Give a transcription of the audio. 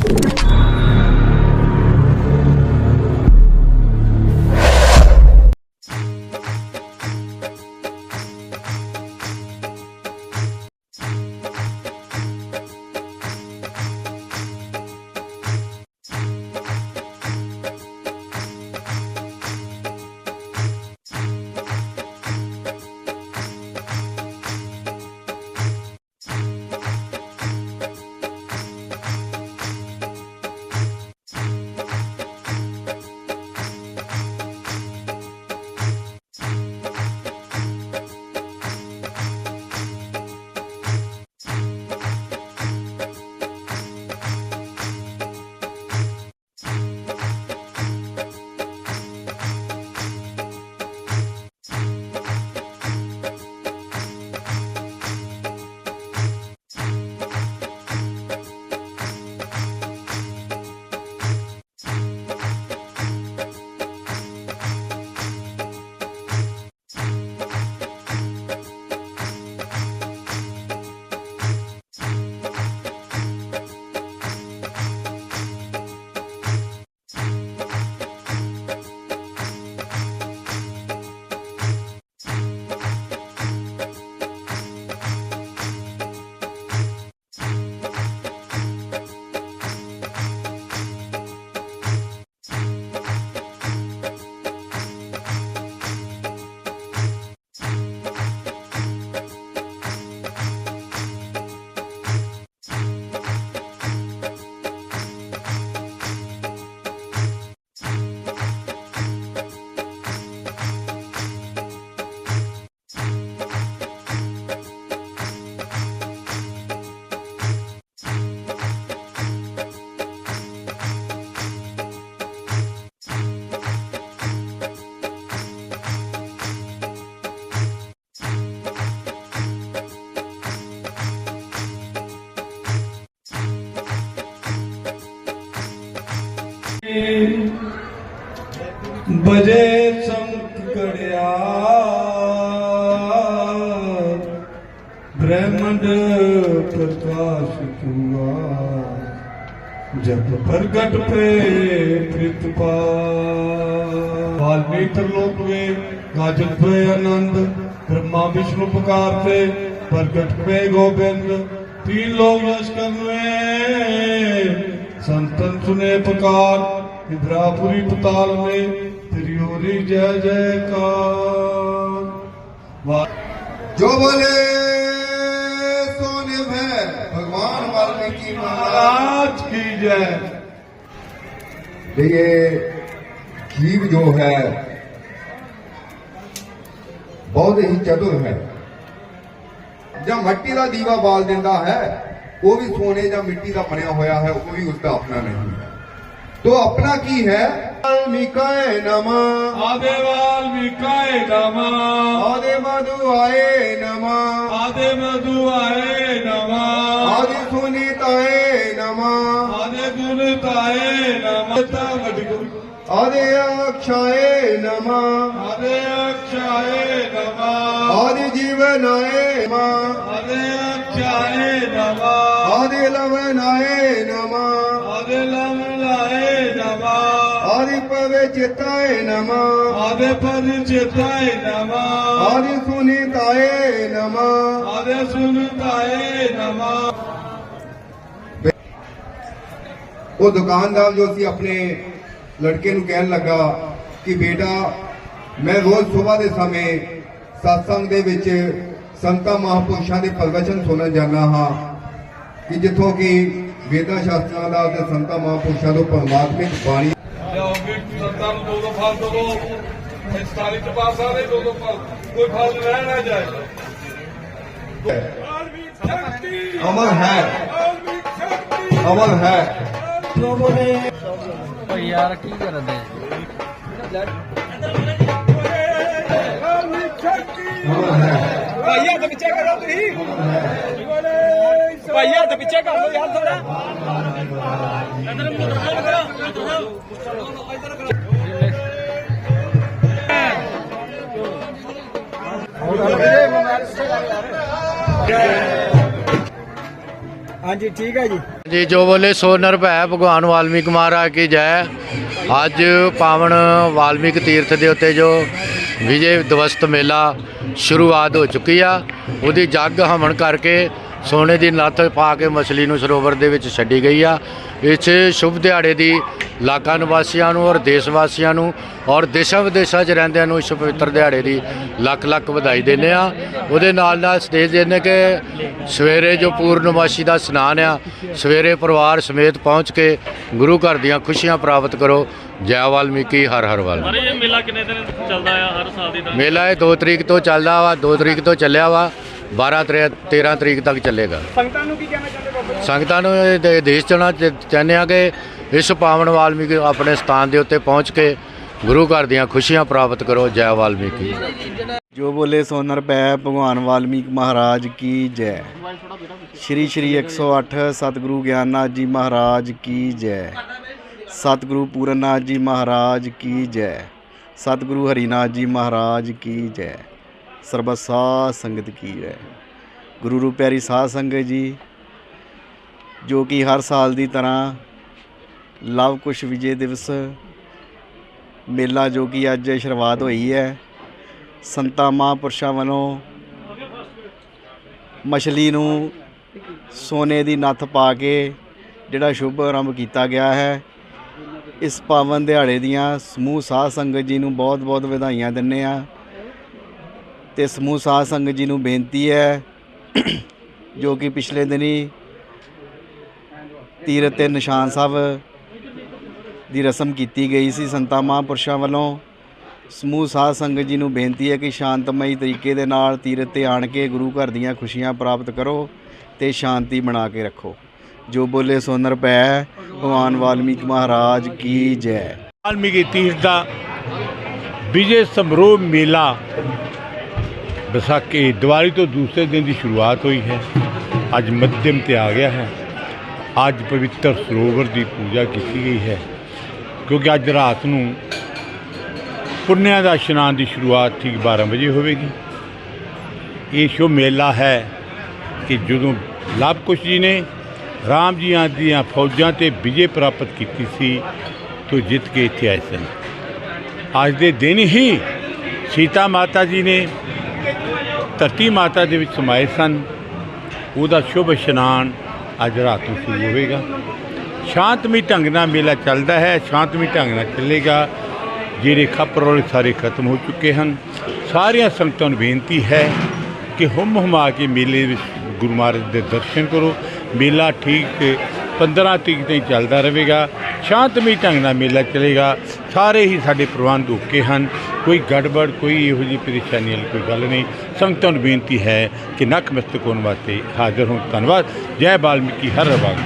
Oh. ਬਜੇ ਸੰਕੜਿਆ ਬ੍ਰਹਮੰਡ ਪ੍ਰਕਾਸ਼ ਤੁਆ ਜਪ ਪ੍ਰਗਟ ਪੇ। ਪ੍ਰਿਤਪਾ ਵਾਲਮੀ ਤਰਲੋਕ ਵੇ, ਗਾਜਨ ਪੇ ਆਨੰਦ। ਬ੍ਰਹਮਾ ਵਿਸ਼ਨੂੰ ਪੁਕਾਰ ਤੇ ਪ੍ਰਗਟ ਪੇ ਗੋਬਿੰਦ। ਤੀਨ ਲੋਕ ਯਸ਼ ਕਰਨੇ। ਸੰਤਨ ਸੁਨੇ ਪੁਕਾਰ, ਇੰਦਰਾਪੁਰੀ ਪਤਾਲ ਮੇ। ਗੁਰੀ ਜੈ ਜੈਕਾਰ। ਜੋ ਬੋਲੇ ਸੋਨੇ ਭੈ ਭਗਵਾਨ ਵਾਲਮੀਕੀ ਮਹਾਰਾਜ ਕੀ ਜੈ। ਇਹ ਜੀਵ ਜੋ ਹੈ ਬਹੁਤ ਹੀ ਚਤੁਰ ਹੈ। ਜਾਂ ਮਿੱਟੀ ਦਾ ਦੀਵਾ ਬਾਲ ਦਿੰਦਾ ਹੈ ਉਹ ਵੀ ਸੋਨੇ ਜਾਂ ਮਿੱਟੀ ਦਾ ਬਣਿਆ ਹੋਇਆ ਹੈ ਉਹ ਵੀ ਉਸ ਦਾ ਆਪਣਾ ਨਹੀਂ ਹੈ। तो अपना की है वाल्मीकाए नमा आधे वाल्मीकाए नमा आदे मधु आए नमा आधे मधु आए नमा आदि सुनीताए नमा आदे गुणताए नमा आदे अक्षाए नमा आदे अक्षाए नमा आदि जीवनाए नमा आदे अक्षाए नमा आदि लवनाए ਆਵੇ ਚੇਤਾਏ ਨਮਾ। ਆਵੇ ਪਰ ਚੇਤਾਏ ਨਮਾ। ਆਦਿ ਸੁਨੀਤਾਏ ਨਮਾ। ਆਵੇ ਸੁਨੀਤਾਏ ਨਮਾ। ਉਹ ਦੁਕਾਨਦਾਰ ਜੋ ਸੀ ਆਪਣੇ ਲੜਕੇ ਨੂੰ ਕਹਿਣ ਲੱਗਾ ਕਿ ਬੇਟਾ ਮੈਂ ਰੋਜ਼ ਸਵੇਰ ਦੇ ਸਮੇਂ satsang ਦੇ ਵਿੱਚ ਸੰਤਾ ਮਹਾਪੁਰਸ਼ਾਂ ਦੇ ਪ੍ਰਵਚਨ ਸੁਣਨ ਜਾਂਦਾ ਹਾਂ ਕਿ ਜਿੱਥੋਂ ਕਿ ਵੇਦਾਂ ਸ਼ਾਸਤਰਾਂ ਦਾ ਤੇ ਸੰਤਾਂ ਮਹਾਪੁਰਸ਼ਾਂ ਤੋਂ ਪਰਮਾਤਮਿਕ ਬਾਣੀ ਨੂੰ ਦੋ ਦੋ ਫਲ ਦੋ ਇਸ ਤਾਰੀਖ ਚ ਪਾਸ ਆ ਰਹੇ ਦੋ ਦੋ ਫਲ। ਕੋਈ ਫਲ ਰਹਿ ਨਾ ਜਾਏ। ਅਮਰ ਹੈ। ਅਮਰ ਹੈ। ਓ ਯਾਰ ਕੀ ਕਰਦੇ? ਅਮਰ ਹੈ। ਭਾਈ ਹੱਥ ਪਿੱਛੇ ਕਰੋ ਤੁਸੀਂ। ਭਾਈ ਹੱਥ ਪਿੱਛੇ ਕਰ ਯਾਰ ਥੋੜਾ ਹਾਂਜੀ, ਠੀਕ ਹੈ ਜੀ। ਜੀ, ਜੋ ਬੋਲੇ ਸੋ ਨਿਰਭੈ ਭਗਵਾਨ ਵਾਲਮੀਕ ਮਹਾਰਾਜ ਕੀ ਜੈ। ਅੱਜ ਪਾਵਨ ਵਾਲਮੀਕ ਤੀਰਥ ਦੇ ਉੱਤੇ ਜੋ ਵਿਜੇ ਦਿਵਸਤ ਮੇਲਾ ਸ਼ੁਰੂਆਤ ਹੋ ਚੁੱਕੀ ਆ, ਉਹਦੀ ਜੱਗ ਹਵਨ ਕਰਕੇ ਸੋਨੇ ਦੀ ਨੱਥ ਪਾ ਕੇ ਮਛਲੀ ਨੂੰ ਸਰੋਵਰ ਦੇ ਵਿੱਚ ਛੱਡੀ ਗਈ ਆ। ਇਸ ਸ਼ੁਭ ਦਿਹਾੜੇ ਦੀ ਇਲਾਕਾ ਨਿਵਾਸੀਆਂ ਨੂੰ ਔਰ ਦੇਸ਼ ਵਾਸੀਆਂ ਨੂੰ ਔਰ ਦੇਸ਼ਾਂ ਵਿਦੇਸ਼ਾਂ 'ਚ ਰਹਿੰਦਿਆਂ ਨੂੰ ਇਸ ਪਵਿੱਤਰ ਦਿਹਾੜੇ ਦੀ ਲੱਖ ਲੱਖ ਵਧਾਈ ਦਿੰਦੇ ਆ। ਉਹਦੇ ਨਾਲ ਨਾਲ ਸਟੇਜ ਦਿੰਦੇ ਕਿ ਸਵੇਰੇ ਜੋ ਪੂਰਨਮਾਸ਼ੀ ਦਾ ਇਸ਼ਨਾਨ ਆ ਸਵੇਰੇ ਪਰਿਵਾਰ ਸਮੇਤ ਪਹੁੰਚ ਕੇ ਗੁਰੂ ਘਰ ਦੀਆਂ ਖੁਸ਼ੀਆਂ ਪ੍ਰਾਪਤ ਕਰੋ। ਜੈ ਵਾਲਮੀਕੀ ਹਰ ਹਰ ਵਾਲ ਇਹ ਮੇਲਾ ਕਿੰਨੇ ਦਿਨ ਚੱਲਦਾ ਆ ਹਰ ਸਾਲ ਦੀ ਮੇਲਾ ਇਹ 2 ਤਰੀਕ ਤੋਂ ਚੱਲਦਾ ਵਾ 2 ਤਰੀਕ ਤੋਂ ਚੱਲਿਆ ਵਾ। 12 ਤਰੇ- 13 ਤਰੀਕ ਤੱਕ ਚੱਲੇਗਾ। ਸੰਗਤਾਂ ਨੂੰ ਕੀ ਕਹਿਣਾ ਚਾਹੁੰਦੇ ਬਾਬਾ ਸੰਗਤਾਂ ਨੂੰ ਇਹ ਦੇ- ਦੇਸ਼ ਚਣਾ ਚਾਹੁੰਦੇ ਆ ਕਿ ਇਸ ਪਾਵਨ ਵਾਲਮੀਕੀ ਆਪਣੇ ਸਥਾਨ ਦੇ ਉੱਤੇ ਪਹੁੰਚ ਕੇ ਗੁਰੂ ਘਰ ਦੀਆਂ ਖੁਸ਼ੀਆਂ ਪ੍ਰਾਪਤ ਕਰੋ ਜੈ ਵਾਲਮੀਕੀ। ਜੋ ਬੋਲੇ ਸੋ ਨਿਰਭੈ ਭਗਵਾਨ ਵਾਲਮੀਕ ਮਹਾਰਾਜ ਕੀ ਜੈ। ਸ਼੍ਰੀ ਸ਼੍ਰੀ 108 ਸਤਿਗੁਰੂ ਗਿਆਨਨਾਥ ਜੀ ਮਹਾਰਾਜ ਕੀ ਜੈ। ਸਤਿਗੁਰੂ ਪੂਰਨਨਾਥ ਜੀ ਮਹਾਰਾਜ ਕੀ ਜੈ। ਸਤਿਗੁਰੂ ਹਰੀਨਾਥ ਜੀ ਮਹਾਰਾਜ ਕੀ ਜੈ। ਸਰਬਤ ਸਾਧ ਸੰਗਤ ਕੀ ਜੈ ਗੁਰੂ ਰੂਪ ਪਿਆਰੀ ਸਾਧ ਸੰਗਤ ਜੀ, ਜੋ ਕਿ ਹਰ ਸਾਲ ਦੀ ਤਰ੍ਹਾਂ ਲਵ ਕੁਸ਼ ਵਿਜੇ ਦਿਵਸ ਮੇਲਾ ਜੋ ਕਿ ਅੱਜ ਸ਼ੁਰੂਆਤ ਹੋਈ ਹੈ, ਸੰਤਾਂ ਮਹਾਂਪੁਰਸ਼ਾਂ ਵੱਲੋਂ ਮਛਲੀ ਨੂੰ ਸੋਨੇ ਦੀ ਨੱਥ ਪਾ ਕੇ ਜਿਹੜਾ ਸ਼ੁਭ ਆਰੰਭ ਕੀਤਾ ਗਿਆ ਹੈ। ਇਸ ਪਾਵਨ ਦਿਹਾੜੇ ਦੀਆਂ ਸਮੂਹ ਸਾਧ ਸੰਗਤ ਜੀ ਨੂੰ ਬਹੁਤ-ਬਹੁਤ ਵਧਾਈਆਂ ਦਿੰਨੇ ਆ ਤੇ ਸਮੂਹ ਸਾਧ ਸੰਗਤ ਜੀ ਨੂੰ ਬੇਨਤੀ ਹੈ ਜੋ ਕਿ ਪਿਛਲੇ ਦਿਨੀ ਤੀਰਥ ਤੇ ਨਿਸ਼ਾਨ ਸਾਹਿਬ ਦੀ ਰਸਮ ਕੀਤੀ ਗਈ ਸੀ ਸੰਤਾਂ ਮਹਾਂਪੁਰਸ਼ਾਂ ਵੱਲੋਂ, ਸਮੂਹ ਸਾਧ ਸੰਗਤ ਜੀ ਨੂੰ ਬੇਨਤੀ ਹੈ ਕਿ ਸ਼ਾਂਤਮਈ ਤਰੀਕੇ ਦੇ ਨਾਲ ਤੀਰਥ ਤੇ ਆਣ ਕੇ ਗੁਰੂ ਘਰ ਦੀਆਂ ਖੁਸ਼ੀਆਂ ਪ੍ਰਾਪਤ ਕਰੋ ਤੇ ਸ਼ਾਂਤੀ ਬਣਾ ਕੇ ਰੱਖੋ। ਜੋ ਬੋਲੇ ਸੋ ਪੈ, ਭਗਵਾਨ ਵਾਲਮੀਕ ਮਹਾਰਾਜ ਕੀ ਜੈ। ਵਾਲਮੀਕੀ ਤੀਰਥ ਦਾ ਵਿਜੇ ਸਮਾਰੋਹ ਮੇਲਾ ਵਿਸਾਖੀ ਦੀਵਾਲੀ ਤੋਂ ਦੂਸਰੇ ਦਿਨ ਦੀ ਸ਼ੁਰੂਆਤ ਹੋਈ ਹੈ। ਅੱਜ ਮੱਧਮ ਤੇ ਆ ਗਿਆ ਹੈ। ਅੱਜ ਪਵਿੱਤਰ ਸਰੋਵਰ ਦੀ ਪੂਜਾ ਕੀਤੀ ਗਈ ਹੈ। ਕਿਉਂਕਿ ਅੱਜ ਰਾਤ ਨੂੰ ਪੁੰਨਿਆ ਦਾ ਇਸ਼ਨਾਨ ਦੀ ਸ਼ੁਰੂਆਤ ਠੀਕ 12 ਵਜੇ ਹੋਵੇਗੀ। ਇਹ ਸ਼ੁਭ ਮੇਲਾ ਹੈ ਕਿ ਜਦੋਂ ਲਵ ਕੁਸ਼ ਜੀ ਨੇ ਰਾਮ ਜੀਆਂ ਦੀਆਂ ਫੌਜਾਂ ਤੇ ਵਿਜੇ ਪ੍ਰਾਪਤ ਕੀਤੀ ਸੀ, ਤੋਂ ਜਿੱਤ ਕੇ ਇੱਥੇ ਆਏ ਸਨ। ਅੱਜ ਦੇ ਦਿਨ ਹੀ ਸੀਤਾ ਮਾਤਾ ਜੀ ਨੇ ਧਰਤੀ ਮਾਤਾ ਦੇ ਵਿੱਚ ਸਮਾਏ ਸਨ। ਉਹਦਾ ਸ਼ੁਭ ਇਸ਼ਨਾਨ ਅੱਜ ਰਾਤ ਨੂੰ ਸ਼ੁਰੂ ਹੋਵੇਗਾ। ਸ਼ਾਂਤਮਈ ਢੰਗ ਨਾਲ ਮੇਲਾ ਚੱਲਦਾ ਹੈ। ਸ਼ਾਂਤਮਈ ਢੰਗ ਨਾਲ ਚੱਲੇਗਾ। ਜਿਹੜੇ ਖੱਪਰੋਲੇ ਸਾਰੇ ਖਤਮ ਹੋ ਚੁੱਕੇ ਹਨ। ਸਾਰੀਆਂ ਸੰਗਤਾਂ ਨੂੰ ਬੇਨਤੀ ਹੈ ਕਿ ਹੁਮ ਹੁਮਾ ਕੇ ਮੇਲੇ ਵਿੱਚ ਗੁਰੂ ਮਹਾਰਾਜ ਦੇ ਦਰਸ਼ਨ ਕਰੋ। ਮੇਲਾ ਠੀਕ 15 ਤਰੀਕ ਤਾਈਂ ਚੱਲਦਾ ਰਹੇਗਾ ਸ਼ਾਂਤਮਈ ਢੰਗ ਨਾਲ ਮੇਲਾ ਚੱਲੇਗਾ। ਸਾਰੇ ਹੀ ਸਾਡੇ ਪ੍ਰਬੰਧ ਓਕੇ ਹਨ। ਕੋਈ ਗੜਬੜ, ਕੋਈ ਇਹੋ ਜਿਹੀ ਪਰੇਸ਼ਾਨੀ ਵਾਲੀ ਕੋਈ ਗੱਲ ਨਹੀਂ। ਸੰਗਤਾਂ ਨੂੰ ਬੇਨਤੀ ਹੈ ਕਿ ਨਕਮਸਤਕ ਹੋਣ ਵਾਸਤੇ ਹਾਜ਼ਰ ਹੋਣ। ਧੰਨਵਾਦ। ਜੈ ਬਾਲਮੀਕੀ, ਹਰ ਰਬਾਗ